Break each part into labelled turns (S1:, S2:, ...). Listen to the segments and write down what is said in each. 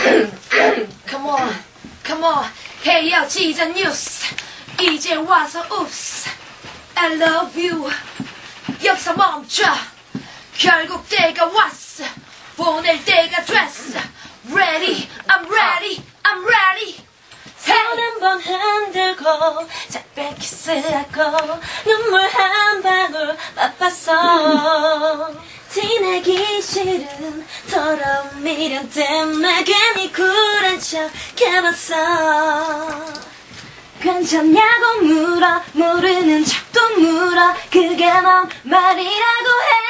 S1: Come on, come on. 헤어지자 뉴스. 이제 와서 oops. I love you. 여기서 멈춰. 결국 때가 왔어. 보낼 때가 됐어. Ready, I'm ready, I'm ready.
S2: 손한번 흔들고 작별 키스하고 눈물 한 방울 맛봤어 티내기 싫은 더러운 미련 때문에 괜히 쿨한 척 해봤어. 괜찮냐고 물어 모르는 척도 물어. 그게 뭔 말이라고 해.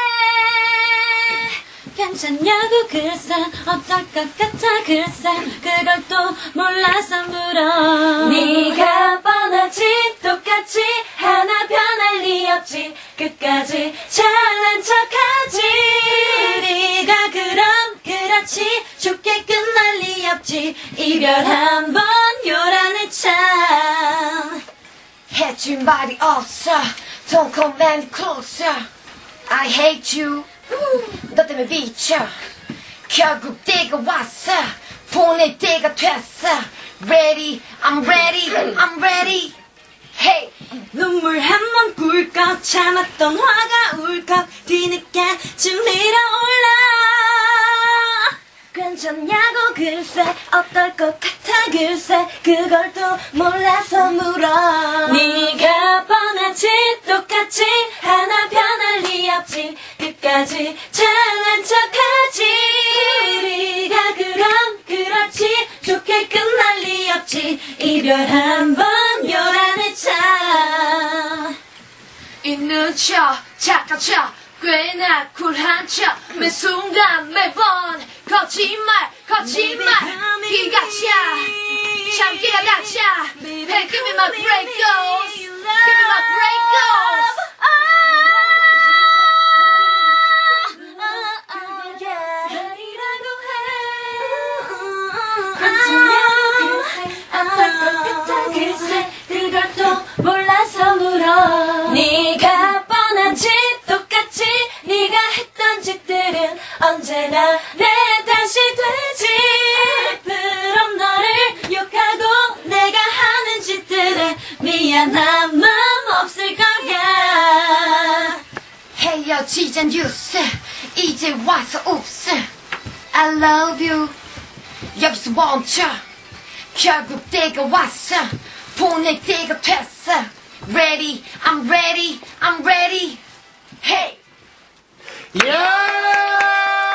S2: 괜찮냐고 글쎄 어떨 것 같아 글쎄. 그걸 또 몰라서 물어. 네가 뻔하지 똑같이 하나 변할 리 없지. 끝까지 그렇지 좋게 끝날 리 없지 이별 한 번 요란해 참
S1: 해줄 말이 없어. Don't come any closer. I hate you. 너 때문에 미쳐. 결국 때가 왔어. 보낼 때가 됐어. Ready, I'm ready, I'm ready. Hey,
S2: 눈물 한 번 꿀꺽 참았던 화가 울컥 뒤늦게쯤 밀어올라 괜찮냐고 글쎄 어떨 것 같아 글쎄 그걸 또 몰라서 물어. 네가 뻔하지 똑같이 하나 변할 리 없지. 끝까지 잘난 척하지. 우리가 그럼 그렇지. 좋게 끝날 리 없지. 이별 한번 요란해 참
S1: 있는 척, 착한 척, 꽤나 쿨한 척. 매 순간 매번 거짓말, 거짓말. 기가 차, 참기가 다차. Hey, give me my break goes. Give me my
S2: 언제나 내 탓이 되지 그럼 너를 욕하고 내가 하는 짓들에 마음 없을 거야
S1: 헤어지자 뉴스. 이제 와서 oops. I love you. 여기서 멈춰. 결국 때가 왔어. 보낼 때가 됐어. Ready, I'm ready,